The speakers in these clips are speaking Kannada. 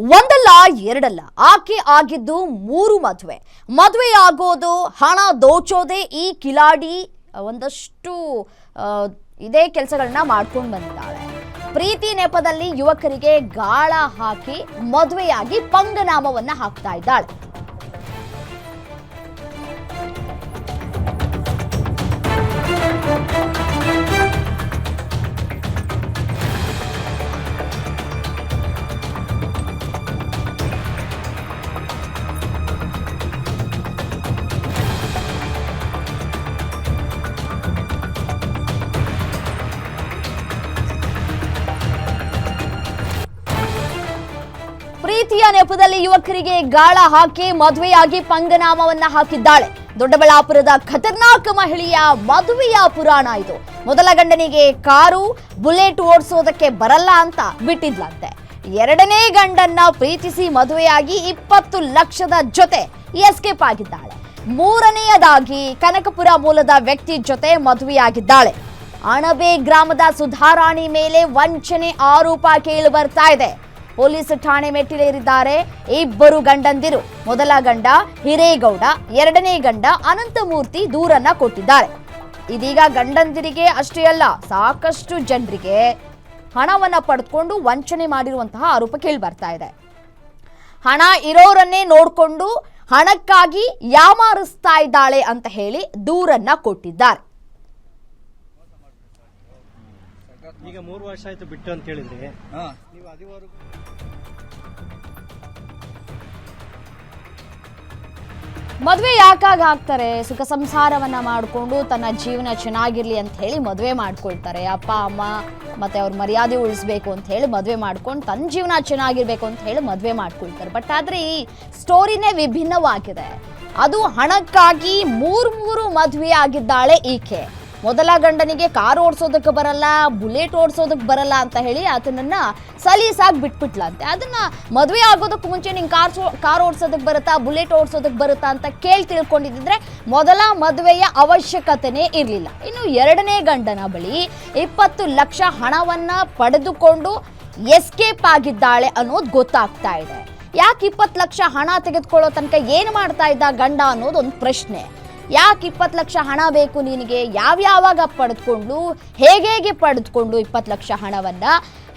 ಒಂದಲ್ಲ, ಎರಡಲ್ಲ, ಆಕೆ ಆಗಿದ್ದು ಮೂರು ಮದುವೆ. ಮದುವೆ ಆಗೋದು ಹಣ ದೋಚೋದೇ ಈ ಕಿಲಾಡಿ ಒಂದಷ್ಟು ಇದೇ ಕೆಲಸಗಳನ್ನ ಮಾಡ್ಕೊಂಡು ಬಂದಿದ್ದಾಳೆ. ಪ್ರೀತಿ ನೆಪದಲ್ಲಿ ಯುವಕರಿಗೆ ಗಾಳ ಹಾಕಿ ಮದುವೆಯಾಗಿ ಪಂಗನಾಮವನ್ನ ಹಾಕ್ತಾ ಇದ್ದಾಳೆ. ಪ್ರೀತಿಯ ನೆಪದಲ್ಲಿ ಯುವಕರಿಗೆ ಗಾಳ ಹಾಕಿ ಮದುವೆಯಾಗಿ ಪಂಗನಾಮವನ್ನ ಹಾಕಿದ್ದಾಳೆ. ದೊಡ್ಡಬಳ್ಳಾಪುರದ ಖತರ್ನಾಕ್ ಮಹಿಳೆಯ ಮದುವೆಯ ಪುರಾಣ ಇದು. ಮೊದಲ ಗಂಡನಿಗೆ ಕಾರು, ಬುಲೆಟ್ ಓಡಿಸೋದಕ್ಕೆ ಬರಲ್ಲ ಅಂತ ಬಿಟ್ಟಿದ್ಲಂತೆ. ಎರಡನೇ ಗಂಡನ್ನ ಪ್ರೀತಿಸಿ ಮದುವೆಯಾಗಿ ಇಪ್ಪತ್ತು ಲಕ್ಷದ ಜೊತೆ ಎಸ್ಕೇಪ್ ಆಗಿದ್ದಾಳೆ. ಮೂರನೆಯದಾಗಿ ಕನಕಪುರ ಮೂಲದ ವ್ಯಕ್ತಿ ಜೊತೆ ಮದುವೆಯಾಗಿದ್ದಾಳೆ. ಅಣಬೆ ಗ್ರಾಮದ ಸುಧಾರಾಣಿ ಮೇಲೆ ವಂಚನೆ ಆರೋಪ ಕೇಳಿ ಬರ್ತಾ ಇದೆ. ಪೊಲೀಸ್ ಠಾಣೆ ಮೆಟ್ಟಿಲೇರಿದ್ದಾರೆ. ಇಬ್ಬರು ಗಂಡಂದಿರು. ಮೊದಲ ಗಂಡ ಹಿರೇಗೌಡ, ಎರಡನೇ ಗಂಡ ಅನಂತಮೂರ್ತಿ ದೂರನ್ನ ಕೊಟ್ಟಿದ್ದಾರೆ. ಇದೀಗ ಗಂಡಂದಿರಿಗೆ ಅಷ್ಟೇ ಅಲ್ಲ, ಸಾಕಷ್ಟು ಜನರಿಗೆ ಹಣವನ್ನ ಪಡೆದುಕೊಂಡು ವಂಚನೆ ಮಾಡಿರುವಂತಹ ಆರೋಪ ಕೇಳಿ ಬರ್ತಾ ಇದೆ. ಹಣ ಇರೋರನ್ನೇ ನೋಡಿಕೊಂಡು ಹಣಕ್ಕಾಗಿ ಯಾಮಾರಿಸ್ತಾ ಇದ್ದಾಳೆ ಅಂತ ಹೇಳಿ ದೂರನ್ನ ಕೊಟ್ಟಿದ್ದಾರೆ. ಈಗ ಮೂರು ವರ್ಷ ಆಯ್ತು ಬಿಟ್ಟು ಅಂತ ಹೇಳಿದ್ರಿ ನೀವು ಅದಿವರೆಗೂ ಮದುವೆ ಯಾಕಾಗ ಹಾಕ್ತಾರೆ? ಸುಖ ಸಂಸಾರವನ್ನ ಮಾಡಿಕೊಂಡು ತನ್ನ ಜೀವನ ಚೆನ್ನಾಗಿರ್ಲಿ ಅಂತ ಹೇಳಿ ಮದುವೆ ಮಾಡ್ಕೊಳ್ತಾರೆ. ಅಪ್ಪ ಅಮ್ಮ ಮತ್ತೆ ಅವ್ರ ಮರ್ಯಾದೆ ಉಳಿಸ್ಬೇಕು ಅಂತ ಹೇಳಿ ಮದುವೆ ಮಾಡ್ಕೊಂಡು ತನ್ನ ಜೀವನ ಚೆನ್ನಾಗಿರ್ಬೇಕು ಅಂತ ಹೇಳಿ ಮದುವೆ ಮಾಡ್ಕೊಳ್ತಾರೆ. ಬಟ್ ಆದ್ರೆ ಈ ಸ್ಟೋರಿನೇ ವಿಭಿನ್ನವಾಗಿದೆ. ಅದು ಹಣಕ್ಕಾಗಿ ಮೂರು ಮೂರು ಮದುವೆ ಆಗಿದ್ದಾಳೆ ಈಕೆ. ಮೊದಲ ಗಂಡನಿಗೆ ಕಾರು ಓಡಿಸೋದಕ್ಕೆ ಬರಲ್ಲ, ಬುಲೆಟ್ ಓಡಿಸೋದಕ್ಕೆ ಬರಲ್ಲ ಅಂತ ಹೇಳಿ ಆತನನ್ನ ಸಲೀಸಾಗಿ ಬಿಟ್ಬಿಟ್ಲಂತೆ. ಅದನ್ನ ಮದುವೆ ಆಗೋದಕ್ಕೆ ಮುಂಚೆ ನಿಂಗೆ ಕಾರ್ ಕಾರ್ ಓಡಿಸೋದಕ್ಕೆ ಬರುತ್ತಾ, ಬುಲೆಟ್ ಓಡಿಸೋದಕ್ಕೆ ಬರುತ್ತಾ ಅಂತ ಕೇಳಿ ತಿಳ್ಕೊಂಡಿದ್ರೆ ಮೊದಲ ಮದುವೆಯ ಅವಶ್ಯಕತೆನೇ ಇರಲಿಲ್ಲ. ಇನ್ನು ಎರಡನೇ ಗಂಡನ ಬಳಿ ಇಪ್ಪತ್ತು ಲಕ್ಷ ಹಣವನ್ನ ಪಡೆದುಕೊಂಡು ಎಸ್ಕೇಪ್ ಆಗಿದ್ದಾಳೆ ಅನ್ನೋದು ಗೊತ್ತಾಗ್ತಾ ಇದೆ. ಯಾಕೆ ಇಪ್ಪತ್ತು ಲಕ್ಷ ಹಣ ತೆಗೆದುಕೊಳ್ಳೋ ತನಕ ಏನು ಮಾಡ್ತಾ ಇದ್ದ ಗಂಡ ಅನ್ನೋದು ಒಂದು ಪ್ರಶ್ನೆ. ಯಾಕೆ ಇಪ್ಪತ್ತು ಲಕ್ಷ ಹಣ ಬೇಕು ನಿನಗೆ? ಯಾವ್ಯಾವಾಗ ಪಡೆದುಕೊಂಡು ಹೇಗೆ ಹೇಗೆ ಪಡೆದುಕೊಂಡು ಇಪ್ಪತ್ತು ಲಕ್ಷ ಹಣವನ್ನ?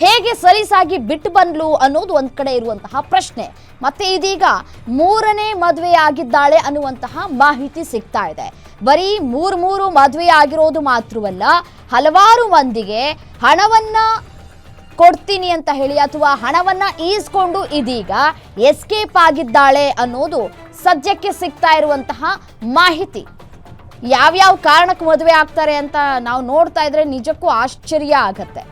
ಹೇಗೆ ಸಲೀಸಾಗಿ ಬಿಟ್ಟು ಬಂದ್ಲು ಅನ್ನೋದು ಒಂದು ಕಡೆ ಇರುವಂತಹ ಪ್ರಶ್ನೆ. ಮತ್ತೆ ಇದೀಗ ಮೂರನೇ ಮದುವೆ ಆಗಿದ್ದಾಳೆ ಅನ್ನುವಂತಹ ಮಾಹಿತಿ ಸಿಗ್ತಾ ಇದೆ. ಬರೀ ಮೂರು ಮೂರು ಮದುವೆ ಆಗಿರೋದು ಮಾತ್ರವಲ್ಲ, ಹಲವಾರು ಮಂದಿಗೆ ಹಣವನ್ನ ಕೊಡ್ತೀನಿ ಅಂತ ಹೇಳಿ ಅಥವಾ ಹಣವನ್ನ ಈಸ್ಕೊಂಡು ಇದೀಗ ಎಸ್ಕೇಪ್ ಆಗಿದ್ದಾಳೆ ಅನ್ನೋದು ಸದ್ಯಕ್ಕೆ ಸಿಗ್ತಾ ಇರುವಂತಹ ಮಾಹಿತಿ. ಯಾವ್ಯಾವ ಕಾರಣಕ್ಕೆ ಮದುವೆ ಆಗ್ತಾರೆ ಅಂತ ನಾವು ನೋಡ್ತಾ ಇದ್ರೆ ನಿಜಕ್ಕೂ ಆಶ್ಚರ್ಯ ಆಗತ್ತೆ.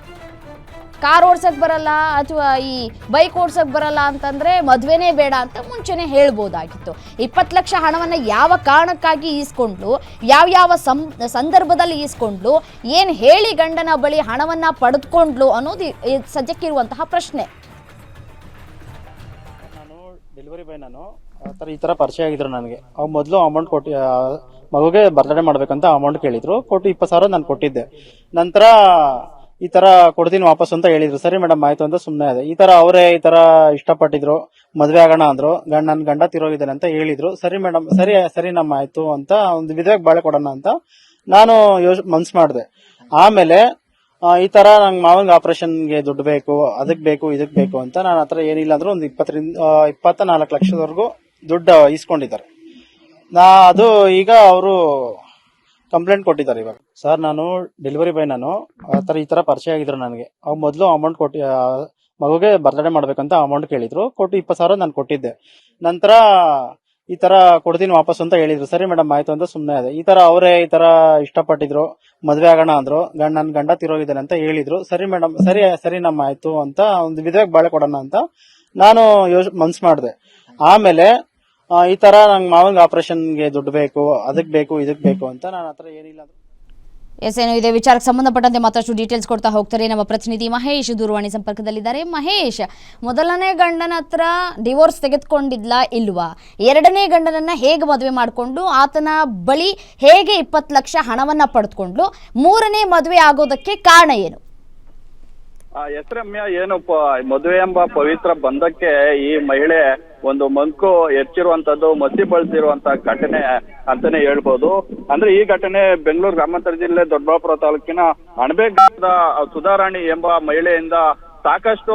ಕಾರ್ ಓಡ್ಸಕ್ ಬರಲ್ಲ ಅಥವಾ ಈ ಬೈಕ್ ಓಡ್ಸಕ್ ಬರಲ್ಲ ಅಂತಂದ್ರೆ ಮದ್ವೆನೇ ಬೇಡ ಅಂತ ಮುಂಚೆನೆ ಹೇಳ್ಬೋದಾಗಿತ್ತು. ಇಪ್ಪತ್ತು ಲಕ್ಷ ಹಣವನ್ನ ಯಾವ ಕಾರಣಕ್ಕಾಗಿ ಈಸ್ಕೊಂಡ್ಲು ಯಾವ ಯಾವ ಸಂ, ಸಂದರ್ಭದಲ್ಲಿ ಈಸ್ಕೊಂಡ್ಲು, ಏನು ಹೇಳಿ ಗಂಡನ ಬಳಿ ಹಣವನ್ನ ಪಡೆದುಕೊಂಡ್ಲು ಅನ್ನೋದು ಸದ್ಯಕ್ಕಿರುವಂತಹ ಪ್ರಶ್ನೆ. ಡೆಲಿವರಿ ಬಾಯ್ ನಾನು, ಆ ಥರ ಈ ಥರ ಪರಿಚಯ ಆಗಿದ್ರು ನನಗೆ. ಅವ್ ಮೊದಲು ಅಮೌಂಟ್ ಕೊಟ್ಟು ಮಗುಗೆ ಬರ್ತ್ಡೇ ಮಾಡ್ಬೇಕಂತ ಅಮೌಂಟ್ ಕೇಳಿದ್ರು. ಕೊಟ್ಟು ಇಪ್ಪತ್ತು ಸಾವಿರ ನಾನು ಕೊಟ್ಟಿದ್ದೆ. ನಂತರ ಈ ತರ ಕೊಡ್ತೀನಿ ವಾಪಸ್ ಅಂತ ಹೇಳಿದ್ರು. ಸರಿ ಮೇಡಮ್ ಆಯ್ತು ಅಂತ ಸುಮ್ಮನೆ ಅದೇ ಈ ತರ ಅವರೇ ಈ ತರ ಇಷ್ಟಪಟ್ಟಿದ್ರು. ಮದ್ವೆ ಆಗೋಣ ಅಂದ್ರು. ಗಂಡ ನನ್ನ ಗಂಡ ತಿರೋಗಿದ್ದಾನೆ ಅಂತ ಹೇಳಿದ್ರು. ಸರಿ ಮೇಡಮ್ ಸರಿ ಸರಿ ನಮ್ಮ ಆಯ್ತು ಅಂತ, ಒಂದು ವಿಧವಾಗಿ ಬಾಳೆ ಕೊಡೋಣ ಅಂತ ನಾನು ಯೋಚ್, ಮನ್ಸ್ ಮಾಡಿದೆ. ಆಮೇಲೆ ಈ ತರ ನಂಗೆ ಮಾವನ್ಗೆ ಆಪರೇಷನ್ಗೆ ದುಡ್ಡು ಬೇಕು, ಅದಕ್ ಬೇಕು, ಇದಕ್ ಬೇಕು ಅಂತ ನಾನು ಹತ್ರ ಏನಿಲ್ಲ ಅಂದ್ರೆ ಒಂದು ಇಪ್ಪತ್ತರಿಂದ ಇಪ್ಪತ್ತ ನಾಲ್ಕು ಲಕ್ಷದವರೆಗೂ ದುಡ್ಡು ಇಸ್ಕೊಂಡಿದ್ದಾರೆ ನಾ, ಅದು ಈಗ ಅವರು ಕಂಪ್ಲೇಂಟ್ ಕೊಟ್ಟಿದ್ದಾರೆ ಇವಾಗ. ಸರ್, ನಾನು ಡೆಲಿವರಿ ಬಾಯ್ ನಾನು, ಆ ಥರ ಈ ತರ ಪರಿಚಯ ಆಗಿದ್ರು ನನಗೆ. ಅವ್ ಮೊದಲು ಅಮೌಂಟ್ ಕೊಟ್ಟು ಮಗುಗೆ ಬರ್ತ್ಡೇ ಮಾಡ್ಬೇಕಂತ ಅಮೌಂಟ್ ಕೇಳಿದ್ರು. ಕೊಟ್ಟು ಇಪ್ಪತ್ತು ಸಾವಿರ ನಾನು ಕೊಟ್ಟಿದ್ದೆ. ನಂತರ ಈ ತರ ಕೊಡ್ತೀನಿ ವಾಪಸ್ ಅಂತ ಹೇಳಿದ್ರು. ಸರಿ ಮೇಡಮ್, ಆಯ್ತು ಅಂತ ಸುಮ್ಮನೆ ಅದೇ ಈ ತರ ಅವರೇ ಈ ತರ ಇಷ್ಟಪಟ್ಟಿದ್ರು, ಮದ್ವೆ ಆಗೋಣ ಅಂದ್ರು ಗಂಡ ನನ್ ಗಂಡ ತಿರೋಗಿದ್ದಾನೆ ಅಂತ ಹೇಳಿದ್ರು. ಸರಿ ಮೇಡಮ್, ಸರಿ ಸರಿ ನಮ್ಮ ಆಯ್ತು ಅಂತ ಒಂದು ವಿಧವಾಗಿ ಬಾಳೆ ಕೊಡೋಣ ಅಂತ ನಾನು ಯೋಚ, ಮನ್ಸ್ ಮಾಡಿದೆ. ಆಮೇಲೆ ಈ ತರ ನಂಗೆ ಮಾವಂಗ್ ಆಪರೇಷನ್ಗೆ ದುಡ್ಡು ಬೇಕು, ಅದಕ್ ಬೇಕು, ಇದಕ್ ಬೇಕು ಅಂತ ನಾನು ಹತ್ರ ಏನಿಲ್ಲ ಎಸ್, ಏನು ಇದೆ? ವಿಚಾರಕ್ಕೆ ಸಂಬಂಧಪಟ್ಟಂತೆ ಮತ್ತಷ್ಟು ಡೀಟೇಲ್ಸ್ ಕೊಡ್ತಾ ಹೋಗ್ತಾರೆ ನಮ್ಮ ಪ್ರತಿನಿಧಿ ಮಹೇಶ್ ದೂರವಾಣಿ ಸಂಪರ್ಕದಲ್ಲಿದ್ದಾರೆ. ಮಹೇಶ್, ಮೊದಲನೇ ಗಂಡನ ಹತ್ರ ಡಿವೋರ್ಸ್ ತೆಗೆದುಕೊಂಡಿದ್ಲ ಇಲ್ವಾ? ಎರಡನೇ ಗಂಡನನ್ನ ಹೇಗೆ ಮದುವೆ ಮಾಡಿಕೊಂಡು ಆತನ ಬಳಿ ಹೇಗೆ ಇಪ್ಪತ್ತು ಲಕ್ಷ ಹಣವನ್ನ ಪಡೆದುಕೊಂಡ್ಲು? ಮೂರನೇ ಮದುವೆ ಆಗೋದಕ್ಕೆ ಕಾರಣ ಏನು? ಎಸ್ ರಮ್ಯ, ಏನು ಮದುವೆ ಎಂಬ ಪವಿತ್ರ ಬಂಧಕ್ಕೆ ಈ ಮಹಿಳೆ ಒಂದು ಮಂಕು ಹೆಚ್ಚಿರುವಂತದ್ದು ಮಸಿ ಬಳಸಿರುವಂತ ಘಟನೆ ಅಂತಾನೆ ಹೇಳ್ಬೋದು. ಅಂದ್ರೆ ಈ ಘಟನೆ ಬೆಂಗಳೂರು ಗ್ರಾಮಾಂತರ ಜಿಲ್ಲೆ ದೊಡ್ಡಬಾಪುರ ತಾಲೂಕಿನ ಅಣಬೇಗದ ಸುಧಾರಾಣಿ ಎಂಬ ಮಹಿಳೆಯಿಂದ ಸಾಕಷ್ಟು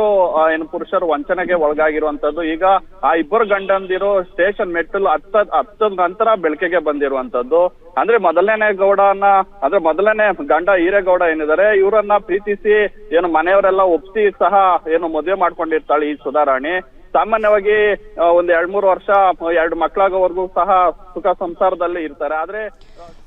ಏನು ಪುರುಷರು ವಂಚನೆಗೆ ಒಳಗಾಗಿರುವಂತದ್ದು. ಈಗ ಆ ಇಬ್ಬರು ಗಂಡಂದಿರು ಸ್ಟೇಷನ್ ಮೆಟ್ಟಲು ಹತ್ತ, ಹತ್ತದ ನಂತರ ಬೆಳಕಿಗೆ ಬಂದಿರುವಂತದ್ದು. ಅಂದ್ರೆ ಮೊದಲನೇ ಗೌಡನ, ಅಂದ್ರೆ ಮೊದಲನೇ ಗಂಡ ಹೀರೇಗೌಡ ಏನಿದ್ದಾರೆ, ಇವರನ್ನ ಪ್ರೀತಿಸಿ, ಏನು ಮನೆಯವರೆಲ್ಲ ಒಪ್ಸಿ ಸಹ, ಏನು ಮದುವೆ ಮಾಡ್ಕೊಂಡಿರ್ತಾಳೆ ಈ ಸುಧಾರಾಣಿ. ಸಾಮಾನ್ಯವಾಗಿ ಒಂದ್ ಎರಡ್ ಮೂರು ವರ್ಷ ಎರಡು ಮಕ್ಕಳಾಗೋವರೆಗೂ ಸಹ ಸುಖ ಸಂಸಾರದಲ್ಲಿ ಇರ್ತಾರೆ. ಆದ್ರೆ